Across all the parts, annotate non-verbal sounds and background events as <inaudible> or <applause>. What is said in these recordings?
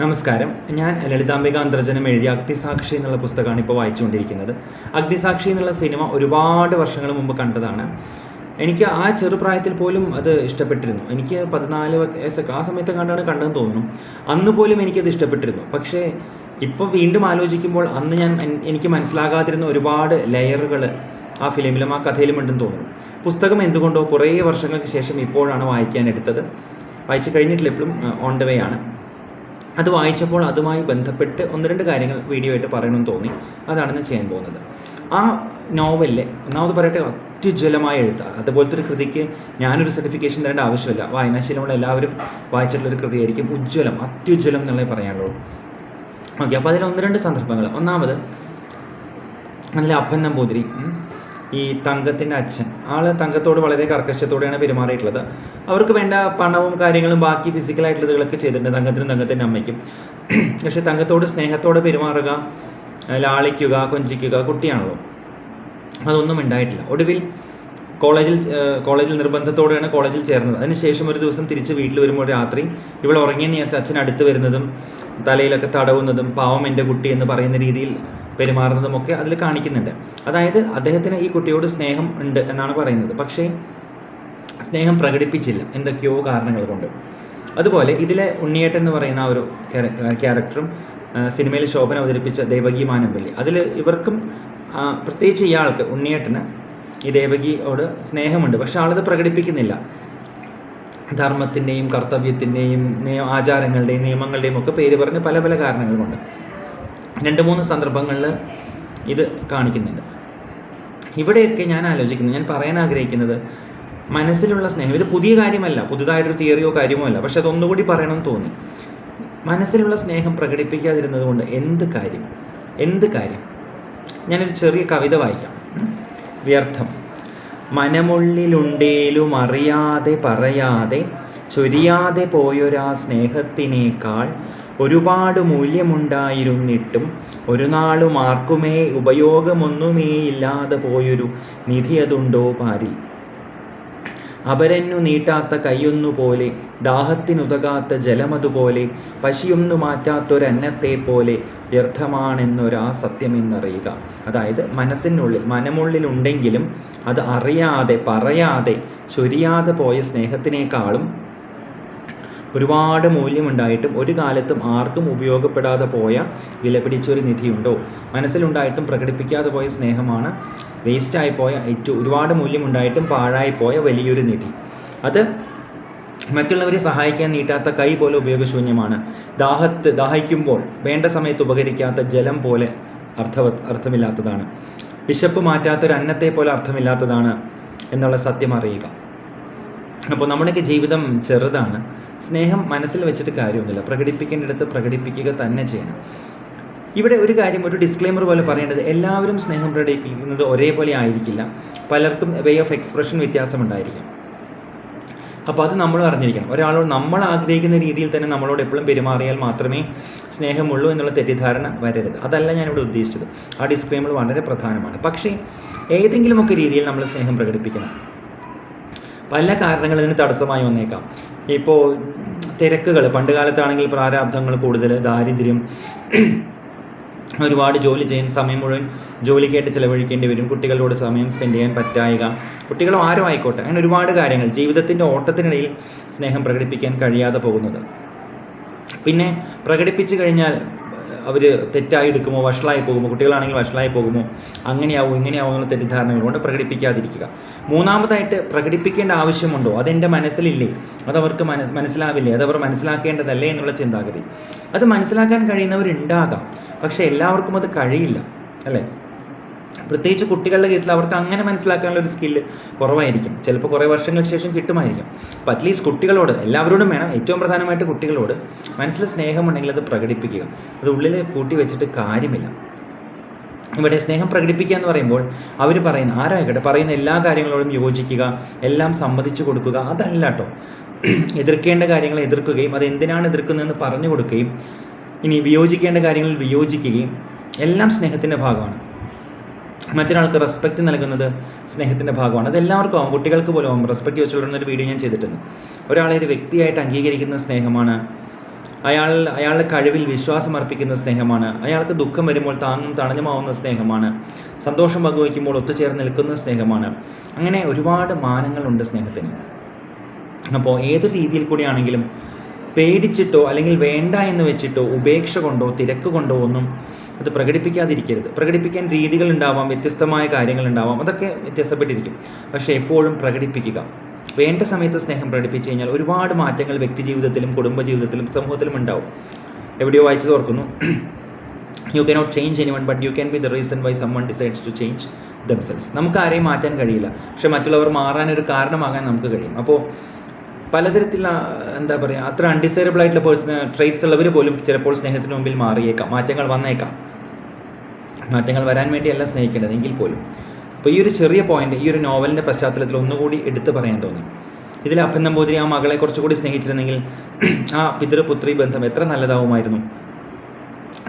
നമസ്കാരം. ഞാൻ ലളിതാംബിക അന്തർജനം എഴുതിയ അഗ്നിസാക്ഷി എന്നുള്ള പുസ്തകമാണ് ഇപ്പോൾ വായിച്ചുകൊണ്ടിരിക്കുന്നത്. അഗ്നിസാക്ഷി എന്നുള്ള സിനിമ ഒരുപാട് വർഷങ്ങൾ മുമ്പ് കണ്ടതാണ്. എനിക്ക് ആ ചെറുപ്രായത്തിൽ പോലും അത് ഇഷ്ടപ്പെട്ടിരുന്നു. എനിക്ക് പതിനാല് വയസ്സൊക്കെ ആ സമയത്ത് കണ്ടാണ് കണ്ടതെന്ന് തോന്നുന്നു. അന്ന് പോലും എനിക്കത് ഇഷ്ടപ്പെട്ടിരുന്നു. പക്ഷേ ഇപ്പോൾ വീണ്ടും ആലോചിക്കുമ്പോൾ അന്ന് ഞാൻ എനിക്ക് മനസ്സിലാകാതിരുന്ന ഒരുപാട് ലെയറുകൾ ആ ഫിലിമിലും ആ കഥയിലും ഉണ്ടെന്ന് തോന്നുന്നു. പുസ്തകം എന്തുകൊണ്ടോ കുറേ വർഷങ്ങൾക്ക് ശേഷം ഇപ്പോഴാണ് വായിക്കാൻ എടുത്തത്. വായിച്ചു കഴിഞ്ഞിട്ടില്ല ഇപ്പോഴും ഓൺ ദ വേ ആണ്. അത് വായിച്ചപ്പോൾ അതുമായി ബന്ധപ്പെട്ട് ഒന്ന് രണ്ട് കാര്യങ്ങൾ വീഡിയോ ആയിട്ട് പറയണമെന്ന് തോന്നി. അതാണ് ഞാൻ ചെയ്യാൻ പോകുന്നത്. ആ നോവലിലെ ഒന്നാമത് പറയട്ടെ അത്യുജ്വലമായ എഴുത്താണ് അതുപോലത്തെ ഒരു കൃതിക്ക് ഞാനൊരു സർട്ടിഫിക്കേഷൻ തരേണ്ട ആവശ്യമില്ല. വായനാശീലമുള്ള എല്ലാവരും വായിച്ചിട്ടുള്ളൊരു കൃതിയായിരിക്കും ഉജ്ജ്വലം അത്യുജ്വലം എന്നുള്ളേ പറയാനുള്ളൂ. ഓക്കെ അപ്പോൾ അതിൽ ഒന്ന് രണ്ട് സന്ദർഭങ്ങൾ. ഒന്നാമത് അതിലെ അപ്പൻ നമ്പൂതിരി ഈ തങ്കത്തിന്റെ അച്ഛൻ. ആൾ തങ്കത്തോട് വളരെ കർക്കശത്തോടെയാണ് പെരുമാറിയിട്ടുള്ളത്. അവർക്ക് വേണ്ട പണവും കാര്യങ്ങളും ബാക്കി ഫിസിക്കലായിട്ടുള്ളതുകളൊക്കെ ചെയ്തിട്ടുണ്ട് തങ്കത്തിനും തങ്കത്തിന്റെ അമ്മയ്ക്കും. പക്ഷെ തങ്കത്തോട് സ്നേഹത്തോടെ പെരുമാറുക ലാളിക്കുക കൊഞ്ചിക്കുക കുട്ടിയാണല്ലോ. അതൊന്നും ഉണ്ടായിട്ടില്ല. ഒടുവിൽ കോളേജിൽ കോളേജിൽ നിർബന്ധത്തോടെയാണ് കോളേജിൽ ചേർന്നത്. അതിനുശേഷം ഒരു ദിവസം തിരിച്ച് വീട്ടിൽ വരുമ്പോൾ രാത്രി ഇവൾ ഉറങ്ങിയെന്ന് അച്ഛൻ അടുത്ത് വരുന്നതും തലയിലൊക്കെ തടവുന്നതും പാവം എന്റെ കുട്ടി എന്ന് പറയുന്ന രീതിയിൽ പെരുമാറുന്നതും ഒക്കെ അതിൽ കാണിക്കുന്നുണ്ട്. അതായത് അദ്ദേഹത്തിന് ഈ കുട്ടിയോട് സ്നേഹം ഉണ്ട് എന്നാണ് പറയുന്നത്. പക്ഷേ സ്നേഹം പ്രകടിപ്പിച്ചില്ല. എന്തൊക്കെയോ കാരണങ്ങൾ കൊണ്ട്. അതുപോലെ ഇതിലെ ഉണ്ണിയേട്ടൻ എന്ന് പറയുന്ന ആ ഒരു ക്യാര- ക്യാരക്ടറും സിനിമയിൽ ശോഭന അവതരിപ്പിച്ച ദേവകി മാനമ്പള്ളി അതിൽ ഇവർക്കും പ്രത്യേകിച്ച് ഇയാൾക്ക് ഉണ്ണിയേട്ടന് ഈ ദേവകിയോട് സ്നേഹമുണ്ട്. പക്ഷെ ആളത് പ്രകടിപ്പിക്കുന്നില്ല. ധർമ്മത്തിന്റെയും കർത്തവ്യത്തിന്റെയും ആചാരങ്ങളുടെയും നിയമങ്ങളുടെയും ഒക്കെ പേര് പറഞ്ഞ് പല പല കാരണങ്ങൾ കൊണ്ട്. രണ്ട് മൂന്ന് സന്ദർഭങ്ങളിൽ ഇത് കാണിക്കുന്നുണ്ട്. ഇവിടെയൊക്കെ ഞാൻ ആലോചിക്കുന്നത് ഞാൻ പറയാൻ ആഗ്രഹിക്കുന്നത് മനസ്സിലുള്ള സ്നേഹം. ഇത് പുതിയ കാര്യമല്ല പുതുതായിട്ടൊരു തിയറിയോ കാര്യമോ അല്ല പക്ഷെ അതൊന്നുകൂടി പറയണമെന്ന് തോന്നി. മനസ്സിലുള്ള സ്നേഹം പ്രകടിപ്പിക്കാതിരുന്നത് കൊണ്ട് എന്ത് കാര്യം? എന്ത് കാര്യം? ഞാനൊരു ചെറിയ കവിത വായിക്കാം. വ്യർത്ഥം. മനമുള്ളിലുണ്ടേലും അറിയാതെ പറയാതെ ചൊരിയാതെ പോയൊരാ സ്നേഹത്തിനേക്കാൾ ഒരുപാട് മൂല്യമുണ്ടായിരുന്നിട്ടും ഒരു നാളും ആർക്കുമേ ഉപയോഗമൊന്നുമേ ഇല്ലാതെ പോയൊരു നിധി അതുണ്ടോ പാരിൽ. അപരന്നു നീട്ടാത്ത കൈയൊന്നുപോലെ ദാഹത്തിനുതകാത്ത ജലമതുപോലെ പശിയൊന്നു മാറ്റാത്തൊരന്നത്തെ പോലെ വ്യർത്ഥമാണെന്നൊരാ സത്യമെന്നറിയുക. അതായത് മനസ്സിനുള്ളിൽ മനമുള്ളിലുണ്ടെങ്കിലും അത് അറിയാതെ പറയാതെ ചൊരിയാതെ പോയ സ്നേഹത്തിനേക്കാളും ഒരുപാട് മൂല്യമുണ്ടായിട്ടും ഒരു കാലത്തും ആർക്കും ഉപയോഗപ്പെടാതെ പോയ വിലപിടിച്ചൊരു നിധിയുണ്ടോ? മനസ്സിലുണ്ടായിട്ടും പ്രകടിപ്പിക്കാതെ പോയ സ്നേഹമാണ് വേസ്റ്റായി പോയ ഏറ്റവും ഒരുപാട് മൂല്യമുണ്ടായിട്ടും പാഴായി പോയ വലിയൊരു നിധി. അത് മറ്റുള്ളവരെ സഹായിക്കാൻ നീട്ടാത്ത കൈ പോലെ ഉപയോഗശൂന്യമാണ്. ദാഹത്ത് ദാഹിക്കുമ്പോൾ വേണ്ട സമയത്ത് ഉപകരിക്കാത്ത ജലം പോലെ അർത്ഥവ അർത്ഥമില്ലാത്തതാണ്. വിശപ്പ് മാറ്റാത്തൊരു അന്നത്തെ പോലെ അർത്ഥമില്ലാത്തതാണ് എന്നുള്ള സത്യം അറിയുക. അപ്പോൾ നമ്മുടെയൊക്കെ ജീവിതം ചെറുതാണ്. സ്നേഹം മനസ്സിൽ വെച്ചിട്ട് കാര്യമൊന്നുമില്ല. പ്രകടിപ്പിക്കേണ്ടിടത്ത് പ്രകടിപ്പിക്കുക തന്നെ ചെയ്യണം. ഇവിടെ ഒരു കാര്യം ഒരു ഡിസ്ക്ലെയിമർ പോലെ പറയേണ്ടത് എല്ലാവരും സ്നേഹം പ്രകടിപ്പിക്കുന്നത് ഒരേപോലെ ആയിരിക്കില്ല. പലർക്കും വേ ഓഫ് എക്സ്പ്രഷൻ വ്യത്യാസമുണ്ടായിരിക്കും. അപ്പോൾ അത് നമ്മൾ അറിഞ്ഞിരിക്കണം. ഒരാളോട് നമ്മൾ ആഗ്രഹിക്കുന്ന രീതിയിൽ തന്നെ നമ്മളോട് എപ്പോഴും പെരുമാറിയാൽ മാത്രമേ സ്നേഹമുള്ളൂ എന്നുള്ള തെറ്റിദ്ധാരണ വരരുത്. അതല്ല ഞാനിവിടെ ഉദ്ദേശിച്ചത്. ആ ഡിസ്ക്ലെയിമർ വളരെ പ്രധാനമാണ്. പക്ഷേ ഏതെങ്കിലുമൊക്കെ രീതിയിൽ നമ്മൾ സ്നേഹം പ്രകടിപ്പിക്കണം. പല കാരണങ്ങൾ ഇതിന് തടസ്സമായി വന്നേക്കാം. ഇപ്പോൾ തിരക്കുകൾ പണ്ട് കാലത്താണെങ്കിൽ പ്രാരാബ്ദങ്ങൾ കൂടുതൽ ദാരിദ്ര്യം <clears throat> ഒരുപാട് ജോലി ചെയ്യാൻ സമയം മുഴുവൻ ജോലിക്കായിട്ട് ചിലവഴിക്കേണ്ടി വരും കുട്ടികളോട് സമയം സ്പെൻഡ് ചെയ്യാൻ പറ്റായിക. കുട്ടികളോ ആരും ആയിക്കോട്ടെ അങ്ങനെ ഒരുപാട് കാര്യങ്ങൾ ജീവിതത്തിന്റെ ഓട്ടത്തിനിടയിൽ സ്നേഹം പ്രകടിപ്പിക്കാൻ കഴിയാതെ പോകുന്നത്. പിന്നെ പ്രകടിപ്പിച്ചു കഴിഞ്ഞാൽ അവർ തെറ്റായി എടുക്കുമോ വഷളായി പോകുമോ? കുട്ടികളാണെങ്കിൽ വഷളായി പോകുമോ? അങ്ങനെയാവും? ഇങ്ങനെയാവും എന്നുള്ള തെറ്റിദ്ധാരണകൾ കൊണ്ട് പ്രകടിപ്പിക്കാതിരിക്കുക. മൂന്നാമതായിട്ട് പ്രകടിപ്പിക്കേണ്ട ആവശ്യമുണ്ടോ? അതെന്റെ മനസ്സിലില്ലേ? അതവർക്ക് മന മനസ്സിലാവില്ലേ? അതവർ മനസ്സിലാക്കേണ്ടതല്ലേ എന്നുള്ള ചിന്താഗതി. അത് മനസ്സിലാക്കാൻ കഴിയുന്നവരുണ്ടാകാം. പക്ഷേ എല്ലാവർക്കും അത് കഴിയില്ല. അല്ലേ? പ്രത്യേകിച്ച് കുട്ടികളുടെ കേസിൽ അവർക്ക് അങ്ങനെ മനസ്സിലാക്കാനുള്ള ഒരു സ്കില്ല് കുറവായിരിക്കും. ചിലപ്പോൾ കുറേ വർഷങ്ങൾക്ക് ശേഷം കിട്ടുമായിരിക്കും. അപ്പോൾ അറ്റ്ലീസ്റ്റ് കുട്ടികളോട് എല്ലാവരോടും വേണം. ഏറ്റവും പ്രധാനമായിട്ട് കുട്ടികളോട് മനസ്സിൽ സ്നേഹമുണ്ടെങ്കിൽ അത് പ്രകടിപ്പിക്കുക. അത് ഉള്ളിൽ കൂട്ടി വെച്ചിട്ട് കാര്യമില്ല. ഇവിടെ സ്നേഹം പ്രകടിപ്പിക്കുക എന്ന് പറയുമ്പോൾ അവർ പറയുന്ന ആരായിക്കട്ടെ പറയുന്ന എല്ലാ കാര്യങ്ങളോടും യോജിക്കുക എല്ലാം സമ്മതിച്ചു കൊടുക്കുക അതല്ല കേട്ടോ എതിർക്കേണ്ട കാര്യങ്ങൾ എതിർക്കുകയും അത് എന്തിനാണ് എതിർക്കുന്നതെന്ന് പറഞ്ഞു കൊടുക്കുകയും ഇനി വിയോജിക്കേണ്ട കാര്യങ്ങളിൽ വിയോജിക്കുകയും എല്ലാം സ്നേഹത്തിന്റെ ഭാഗമാണ്. മറ്റൊരാൾക്ക് റെസ്പെക്റ്റ് നൽകുന്നത് സ്നേഹത്തിന്റെ ഭാഗമാണ്. അതെല്ലാവർക്കും ആവും. കുട്ടികൾക്ക് പോലും ആവും. റെസ്പെക്റ്റ് വെച്ചുള്ള ഒരു വീഡിയോ ഞാൻ ചെയ്തിട്ടുണ്ട്. ഒരാളെ ഒരു വ്യക്തിയായിട്ട് അംഗീകരിക്കുന്ന സ്നേഹമാണ്. അയാൾ അയാളുടെ കഴിവിൽ വിശ്വാസം അർപ്പിക്കുന്ന സ്നേഹമാണ്. അയാൾക്ക് ദുഃഖം വരുമ്പോൾ താങ്ങും തണഞ്ഞുമാവുന്ന സ്നേഹമാണ്. സന്തോഷം പങ്കുവയ്ക്കുമ്പോൾ ഒത്തുചേർന്ന് നിൽക്കുന്ന സ്നേഹമാണ്. അങ്ങനെ ഒരുപാട് മാനങ്ങളുണ്ട് സ്നേഹത്തിന്. അപ്പോൾ ഏതൊരു രീതിയിൽ കൂടിയാണെങ്കിലും പേടിച്ചിട്ടോ അല്ലെങ്കിൽ വേണ്ട എന്ന് വെച്ചിട്ടോ ഉപേക്ഷ കൊണ്ടോ തിരക്ക് കൊണ്ടോ ഒന്നും അത് പ്രകടിപ്പിക്കാതിരിക്കരുത്. പ്രകടിപ്പിക്കാൻ രീതികൾ ഉണ്ടാവാം വ്യത്യസ്തമായ കാര്യങ്ങൾ ഉണ്ടാവാം അതൊക്കെ വ്യത്യാസപ്പെട്ടിരിക്കും. പക്ഷേ എപ്പോഴും പ്രകടിപ്പിക്കുക. വേണ്ട സമയത്ത് സ്നേഹം പ്രകടിപ്പിച്ചു കഴിഞ്ഞാൽ ഒരുപാട് മാറ്റങ്ങൾ വ്യക്തി ജീവിതത്തിലും കുടുംബ ജീവിതത്തിലും സമൂഹത്തിലും ഉണ്ടാവും. എവിടെയോ വായിച്ചു തോർക്കുന്നു. You cannot change anyone but you can be the reason why someone decides to change themselves നമുക്ക് ആരെയും മാറ്റാൻ കഴിയില്ല. പക്ഷെ മറ്റുള്ളവർ മാറാനൊരു കാരണമാകാൻ നമുക്ക് കഴിയും. അപ്പോൾ പലതരത്തിലുള്ള എന്താ പറയുക അത്ര അൺഡിസൈറബിൾ ആയിട്ടുള്ള പേഴ്സൺ ട്രേറ്റ്സ് ഉള്ളവർ പോലും ചിലപ്പോൾ സ്നേഹത്തിന് മുമ്പിൽ മാറിയേക്കാം. മാറ്റങ്ങൾ വന്നേക്കാം. മാറ്റങ്ങൾ വരാൻ വേണ്ടിയല്ല സ്നേഹിക്കേണ്ടത് എങ്കിൽ പോലും. അപ്പോൾ ഈ ഒരു ചെറിയ പോയിന്റ് ഈ ഒരു നോവലിന്റെ പശ്ചാത്തലത്തിൽ ഒന്നുകൂടി എടുത്തു പറയാൻ തോന്നി. ഇതിൽ അപ്പൻ നമ്പൂതിരി ആ മകളെ കുറച്ചുകൂടി സ്നേഹിച്ചിരുന്നെങ്കിൽ ആ പിതൃപുത്രി ബന്ധം എത്ര നല്ലതാവുമായിരുന്നു.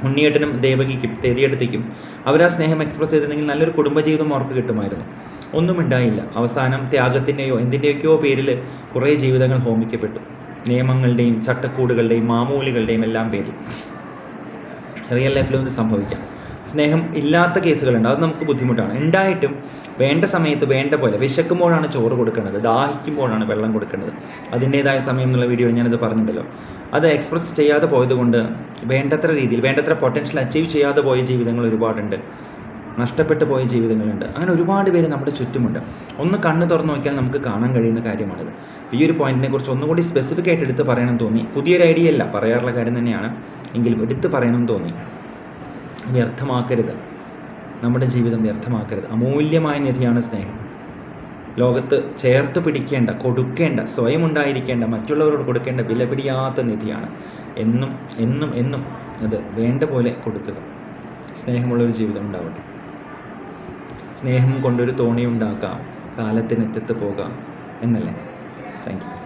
ഉണ്ണിയേട്ടനും ദേവകിക്കും തേതിയെടുത്തേക്കും അവർ ആ സ്നേഹം എക്സ്പ്രസ് ചെയ്തിരുന്നെങ്കിൽ നല്ലൊരു കുടുംബജീവിതം അവർക്ക് കിട്ടുമായിരുന്നു. ഒന്നും ഉണ്ടായില്ല അവസാനം ത്യാഗത്തിന്റെയോ എന്തിന്റെയൊക്കെയോ പേരിൽ കുറേ ജീവിതങ്ങൾ ഹോമിക്കപ്പെട്ടു. നിയമങ്ങളുടെയും ചട്ടക്കൂടുകളുടെയും മാമൂലികളുടെയും എല്ലാം പേരിൽ. റിയൽ ലൈഫിലും ഇത് സംഭവിക്കാം. സ്നേഹം ഇല്ലാത്ത കേസുകളുണ്ട്. അത് നമുക്ക് ബുദ്ധിമുട്ടാണ്. ഉണ്ടായിട്ടും വേണ്ട സമയത്ത് വേണ്ട പോലെ വിശക്കുമ്പോഴാണ് ചോറ് കൊടുക്കേണ്ടത് ദാഹിക്കുമ്പോഴാണ് വെള്ളം കൊടുക്കേണ്ടത് അതിന്റേതായ സമയം എന്നുള്ള വീഡിയോ ഞാനിത് പറഞ്ഞിട്ടുണ്ടല്ലോ. അത് എക്സ്പ്രസ് ചെയ്യാതെ പോയതുകൊണ്ട് വേണ്ടത്ര രീതിയിൽ വേണ്ടത്ര പൊട്ടൻഷ്യൽ അച്ചീവ് ചെയ്യാതെ പോയ ജീവിതങ്ങൾ ഒരുപാടുണ്ട്. നഷ്ടപ്പെട്ടു പോയ ജീവിതങ്ങളുണ്ട്. അങ്ങനെ ഒരുപാട് പേര് നമ്മുടെ ചുറ്റുമുണ്ട്. ഒന്ന് കണ്ണ് തുറന്ന് നോക്കിയാൽ നമുക്ക് കാണാൻ കഴിയുന്ന കാര്യമാണിത്. ഈ ഒരു പോയിന്റിനെ കുറിച്ച് ഒന്നുകൂടി സ്പെസിഫിക് ആയിട്ട് എടുത്ത് പറയണം തോന്നി. പുതിയൊരു ഐഡിയ അല്ല പറയാറുള്ള കാര്യം തന്നെയാണ്. എങ്കിലും എടുത്ത് പറയണം തോന്നി. വ്യർത്ഥമാക്കരുത്. നമ്മുടെ ജീവിതം വ്യർത്ഥമാക്കരുത്. അമൂല്യമായ നിധിയാണ് സ്നേഹം. ലോകത്ത് ചേർത്ത് പിടിക്കേണ്ട കൊടുക്കേണ്ട സ്വയം ഉണ്ടായിരിക്കേണ്ട മറ്റുള്ളവരോട് കൊടുക്കേണ്ട വിലപിടിയാത്ത നിധിയാണ്. എന്നും എന്നും എന്നും അത് വേണ്ട പോലെ കൊടുക്കുക. സ്നേഹമുള്ളൊരു ജീവിതം ഉണ്ടാവട്ടെ. സ്നേഹം കൊണ്ടൊരു തോണി ഉണ്ടാക്കാം. കാലത്തിനറ്റത്ത് പോകാം. എന്നല്ലേ? Thank you